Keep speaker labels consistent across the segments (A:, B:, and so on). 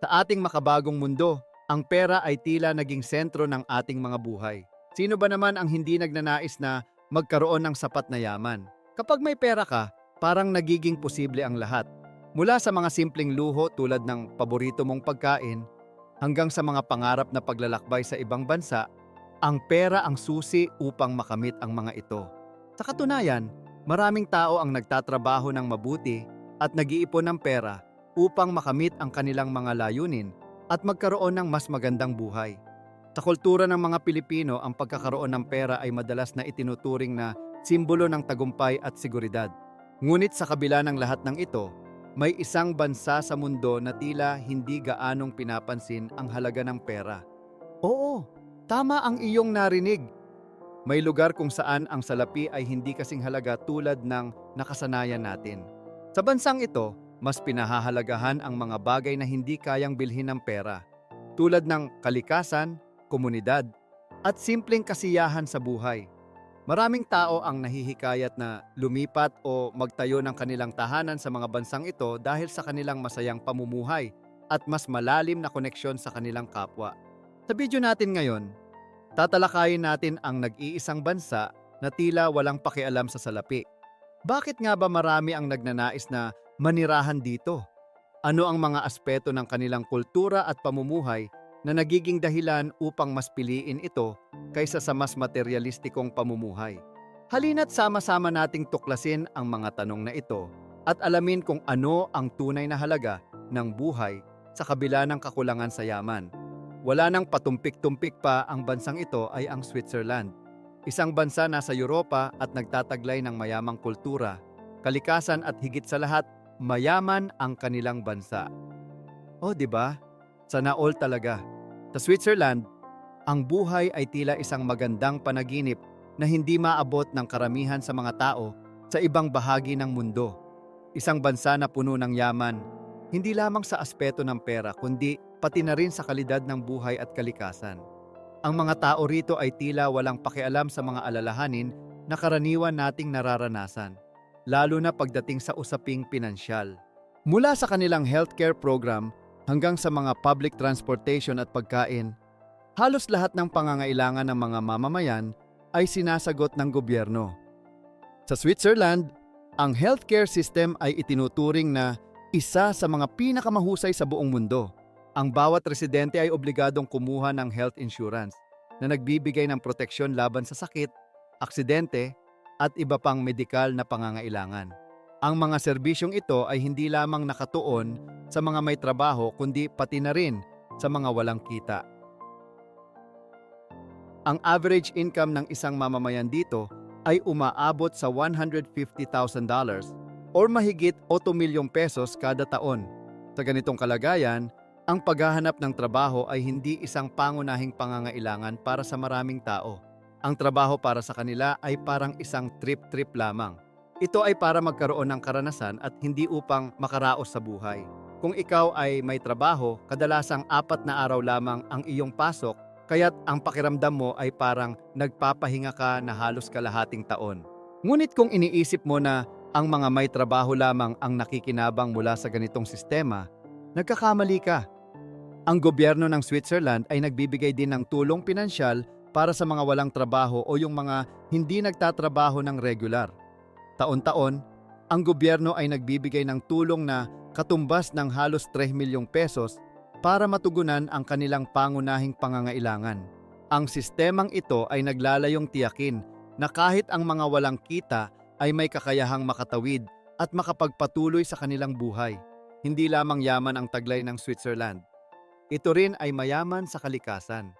A: Sa ating makabagong mundo, ang pera ay tila naging sentro ng ating mga buhay. Sino ba naman ang hindi nagnanais na magkaroon ng sapat na yaman? Kapag may pera ka, parang nagiging posible ang lahat. Mula sa mga simpleng luho tulad ng paborito mong pagkain, hanggang sa mga pangarap na paglalakbay sa ibang bansa, ang pera ang susi upang makamit ang mga ito. Sa katunayan, maraming tao ang nagtatrabaho ng mabuti at nag-iipon ng pera upang makamit ang kanilang mga layunin at magkaroon ng mas magandang buhay. Sa kultura ng mga Pilipino, ang pagkakaroon ng pera ay madalas na itinuturing na simbolo ng tagumpay at seguridad. Ngunit sa kabila ng lahat ng ito, may isang bansa sa mundo na tila hindi gaanong pinapansin ang halaga ng pera. Oo, tama ang iyong narinig. May lugar kung saan ang salapi ay hindi kasing halaga tulad ng nakasanayan natin. Sa bansang ito, mas pinahahalagahan ang mga bagay na hindi kayang bilhin ng pera, tulad ng kalikasan, komunidad, at simpleng kasiyahan sa buhay. Maraming tao ang nahihikayat na lumipat o magtayo ng kanilang tahanan sa mga bansang ito dahil sa kanilang masayang pamumuhay at mas malalim na koneksyon sa kanilang kapwa. Sa video natin ngayon, tatalakayin natin ang nag-iisang bansa na tila walang pakialam sa salapi. Bakit nga ba marami ang nagnanais na manirahan dito? Ano ang mga aspeto ng kanilang kultura at pamumuhay na nagiging dahilan upang mas piliin ito kaysa sa mas materialistikong pamumuhay? Halina't sama-sama nating tuklasin ang mga tanong na ito at alamin kung ano ang tunay na halaga ng buhay sa kabila ng kakulangan sa yaman. Wala nang patumpik-tumpik pa ang bansang ito ay ang Switzerland. Isang bansa na sa Europa at nagtataglay ng mayamang kultura, kalikasan at higit sa lahat, mayaman ang kanilang bansa. Oh, di ba? Sana all talaga. Sa Switzerland, ang buhay ay tila isang magandang panaginip na hindi maabot ng karamihan sa mga tao sa ibang bahagi ng mundo. Isang bansa na puno ng yaman, hindi lamang sa aspeto ng pera kundi pati na rin sa kalidad ng buhay at kalikasan. Ang mga tao rito ay tila walang pakialam sa mga alalahanin na karaniwan nating nararanasan, lalo na pagdating sa usaping pinansyal. Mula sa kanilang healthcare program hanggang sa mga public transportation at pagkain, halos lahat ng pangangailangan ng mga mamamayan ay sinasagot ng gobyerno. Sa Switzerland, ang healthcare system ay itinuturing na isa sa mga pinakamahusay sa buong mundo. Ang bawat residente ay obligadong kumuha ng health insurance na nagbibigay ng proteksyon laban sa sakit, aksidente, at iba pang medikal na pangangailangan. Ang mga serbisyong ito ay hindi lamang nakatuon sa mga may trabaho kundi pati na rin sa mga walang kita. Ang average income ng isang mamamayan dito ay umaabot sa $150,000 or mahigit 8 milyong pesos kada taon. Sa ganitong kalagayan, ang paghahanap ng trabaho ay hindi isang pangunahing pangangailangan para sa maraming tao. Ang trabaho para sa kanila ay parang isang trip-trip lamang. Ito ay para magkaroon ng karanasan at hindi upang makaraos sa buhay. Kung ikaw ay may trabaho, kadalasang apat na araw lamang ang iyong pasok, kaya't ang pakiramdam mo ay parang nagpapahinga ka na halos kalahating taon. Ngunit kung iniisip mo na ang mga may trabaho lamang ang nakikinabang mula sa ganitong sistema, nagkakamali ka. Ang gobyerno ng Switzerland ay nagbibigay din ng tulong pinansyal para sa mga walang trabaho o yung mga hindi nagtatrabaho ng regular. Taon-taon, ang gobyerno ay nagbibigay ng tulong na katumbas ng halos 3 milyong pesos para matugunan ang kanilang pangunahing pangangailangan. Ang sistemang ito ay naglalayong tiyakin na kahit ang mga walang kita ay may kakayahang makatawid at makapagpatuloy sa kanilang buhay. Hindi lamang yaman ang taglay ng Switzerland. Ito rin ay mayaman sa kalikasan.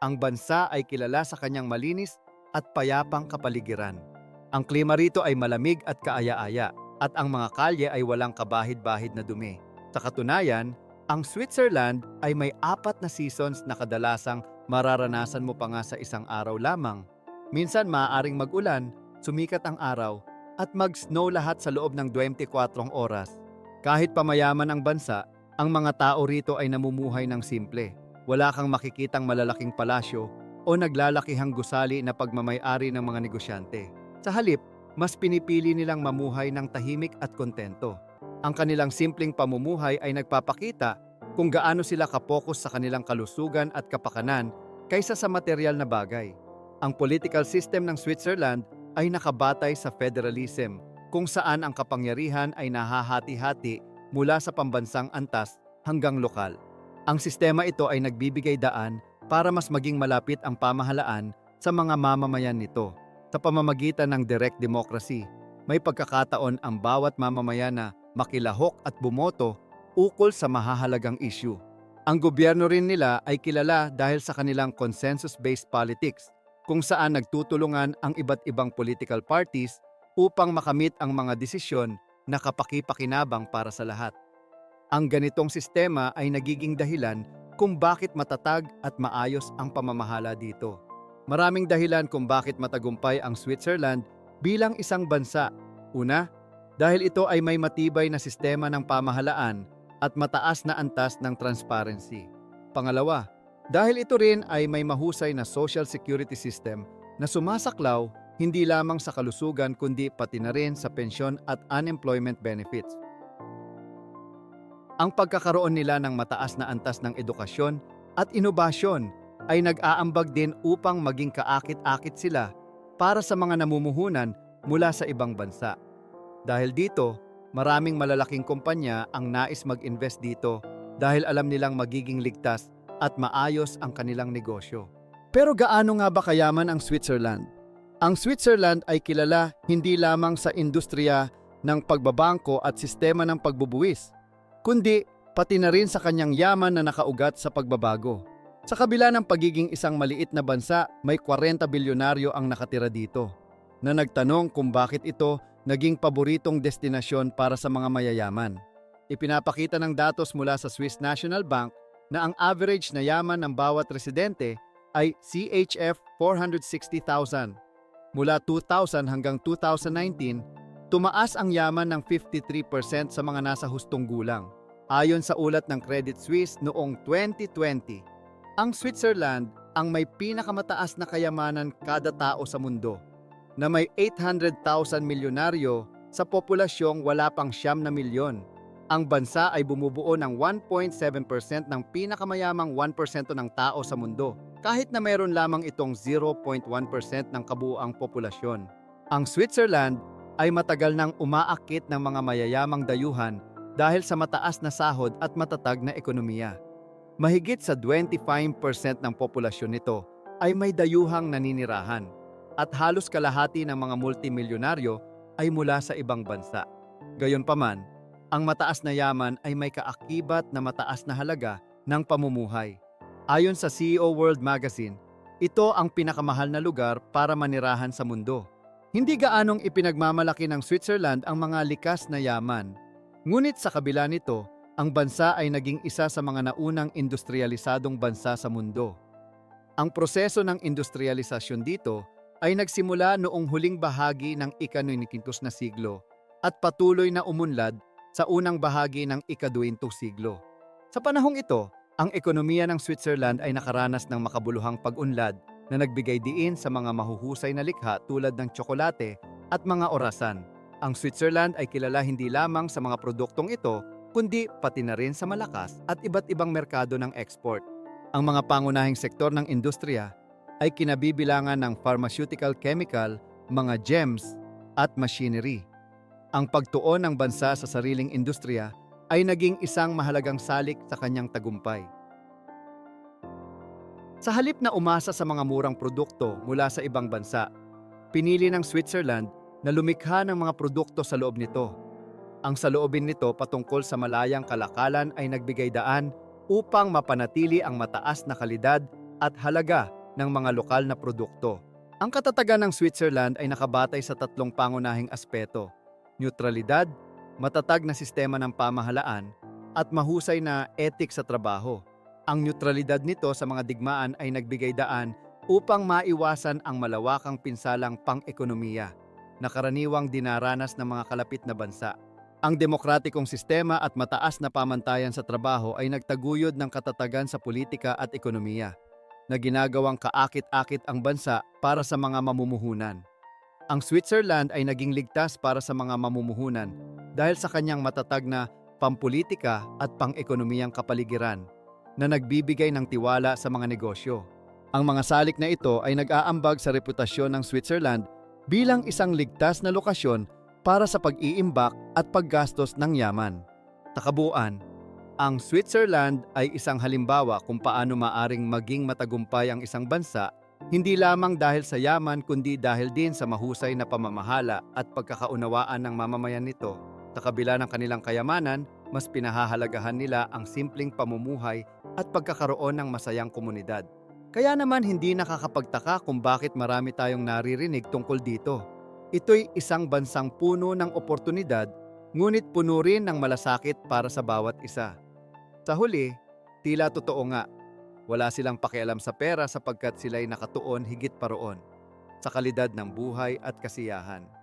A: Ang bansa ay kilala sa kanyang malinis at payapang kapaligiran. Ang klima rito ay malamig at kaaya-aya at ang mga kalye ay walang kabahid-bahid na dumi. Sa katunayan, ang Switzerland ay may apat na seasons na kadalasang mararanasan mo pa nga sa isang araw lamang. Minsan maaaring mag-ulan, sumikat ang araw, at mag-snow lahat sa loob ng 24 oras. Kahit pamayaman ang bansa, ang mga tao rito ay namumuhay ng simple. Wala kang makikitang malalaking palasyo o naglalakihang gusali na pagmamayari ng mga negosyante. Sa halip, mas pinipili nilang mamuhay ng tahimik at kontento. Ang kanilang simpleng pamumuhay ay nagpapakita kung gaano sila kapokus sa kanilang kalusugan at kapakanan kaysa sa material na bagay. Ang political system ng Switzerland ay nakabatay sa federalism kung saan ang kapangyarihan ay nahahati-hati mula sa pambansang antas hanggang lokal. Ang sistema ito ay nagbibigay daan para mas maging malapit ang pamahalaan sa mga mamamayan nito. Sa pamamagitan ng direct democracy, may pagkakataon ang bawat mamamayan na makilahok at bumoto ukol sa mahahalagang issue. Ang gobyerno rin nila ay kilala dahil sa kanilang consensus-based politics, kung saan nagtutulungan ang iba't ibang political parties upang makamit ang mga desisyon na kapaki-pakinabang para sa lahat. Ang ganitong sistema ay nagiging dahilan kung bakit matatag at maayos ang pamamahala dito. Maraming dahilan kung bakit matagumpay ang Switzerland bilang isang bansa. Una, dahil ito ay may matibay na sistema ng pamahalaan at mataas na antas ng transparency. Pangalawa, dahil ito rin ay may mahusay na social security system na sumasaklaw hindi lamang sa kalusugan kundi pati na rin sa pensyon at unemployment benefits. Ang pagkakaroon nila ng mataas na antas ng edukasyon at inobasyon ay nag-aambag din upang maging kaakit-akit sila para sa mga namumuhunan mula sa ibang bansa. Dahil dito, maraming malalaking kumpanya ang nais mag-invest dito dahil alam nilang magiging ligtas at maayos ang kanilang negosyo. Pero gaano nga ba kayaman ang Switzerland? Ang Switzerland ay kilala hindi lamang sa industriya ng pagbabangko at sistema ng pagbubuwis, kundi pati na rin sa kanyang yaman na nakaugat sa pagbabago. Sa kabila ng pagiging isang maliit na bansa, may 40 bilyonaryo ang nakatira dito, na nagtanong kung bakit ito naging paboritong destinasyon para sa mga mayayaman. Ipinapakita ng datos mula sa Swiss National Bank na ang average na yaman ng bawat residente ay CHF 460,000. Mula 2000 hanggang 2019, tumaas ang yaman ng 53% sa mga nasa hustong gulang. Ayon sa ulat ng Credit Suisse noong 2020, ang Switzerland ang may pinakamataas na kayamanan kada tao sa mundo, na may 800,000 milyonaryo sa populasyong wala pang siyam na milyon. Ang bansa ay bumubuo ng 1.7% ng pinakamayamang 1% ng tao sa mundo, kahit na meron lamang itong 0.1% ng kabuuang populasyon. Ang Switzerland ay matagal nang umaakit ng mga mayayamang dayuhan dahil sa mataas na sahod at matatag na ekonomiya. Mahigit sa 25% ng populasyon nito ay may dayuhang naninirahan at halos kalahati ng mga multimilyonaryo ay mula sa ibang bansa. Gayunpaman, ang mataas na yaman ay may kaakibat na mataas na halaga ng pamumuhay. Ayon sa CEO World Magazine, ito ang pinakamahal na lugar para manirahan sa mundo. Hindi gaanong ipinagmamalaki ng Switzerland ang mga likas na yaman. Ngunit sa kabila nito, ang bansa ay naging isa sa mga naunang industrialisadong bansa sa mundo. Ang proseso ng industrialisasyon dito ay nagsimula noong huling bahagi ng ika-19 na siglo at patuloy na umunlad sa unang bahagi ng ika-20 siglo. Sa panahong ito, ang ekonomiya ng Switzerland ay nakaranas ng makabuluhang pag-unlad na nagbigay diin sa mga mahuhusay na likha tulad ng tsokolate at mga orasan. Ang Switzerland ay kilala hindi lamang sa mga produktong ito, kundi pati na rin sa malakas at iba't ibang merkado ng export. Ang mga pangunahing sektor ng industriya ay kinabibilangan ng pharmaceutical chemical, mga gems, at machinery. Ang pagtuon ng bansa sa sariling industriya ay naging isang mahalagang salik sa kanyang tagumpay. Sa halip na umasa sa mga murang produkto mula sa ibang bansa, pinili ng Switzerland na lumikha ng mga produkto sa loob nito. Ang saloobin nito patungkol sa malayang kalakalan ay nagbigay daan upang mapanatili ang mataas na kalidad at halaga ng mga lokal na produkto. Ang katatagan ng Switzerland ay nakabatay sa tatlong pangunahing aspeto, neutralidad, matatag na sistema ng pamahalaan, at mahusay na etik sa trabaho. Ang neutralidad nito sa mga digmaan ay nagbigay daan upang maiwasan ang malawakang pinsalang pang-ekonomiya na karaniwang dinaranas ng mga kalapit na bansa. Ang demokratikong sistema at mataas na pamantayan sa trabaho ay nagtaguyod ng katatagan sa politika at ekonomiya na ginagawang kaakit-akit ang bansa para sa mga mamumuhunan. Ang Switzerland ay naging ligtas para sa mga mamumuhunan dahil sa kanyang matatag na pampolitika at pang-ekonomiyang kapaligiran na nagbibigay ng tiwala sa mga negosyo. Ang mga salik na ito ay nag-aambag sa reputasyon ng Switzerland bilang isang ligtas na lokasyon para sa pag-iimbak at paggastos ng yaman. Takabuan, ang Switzerland ay isang halimbawa kung paano maaring maging matagumpay ang isang bansa hindi lamang dahil sa yaman kundi dahil din sa mahusay na pamamahala at pagkakaunawaan ng mamamayan nito. Sa kabila ng kanilang kayamanan, mas pinahahalagahan nila ang simpleng pamumuhay at pagkakaroon ng masayang komunidad. Kaya naman hindi nakakapagtaka kung bakit marami tayong naririnig tungkol dito. Ito'y isang bansang puno ng oportunidad, ngunit puno rin ng malasakit para sa bawat isa. Sa huli, tila totoo nga, wala silang pakialam sa pera sapagkat sila'y nakatuon higit pa roon sa kalidad ng buhay at kasiyahan.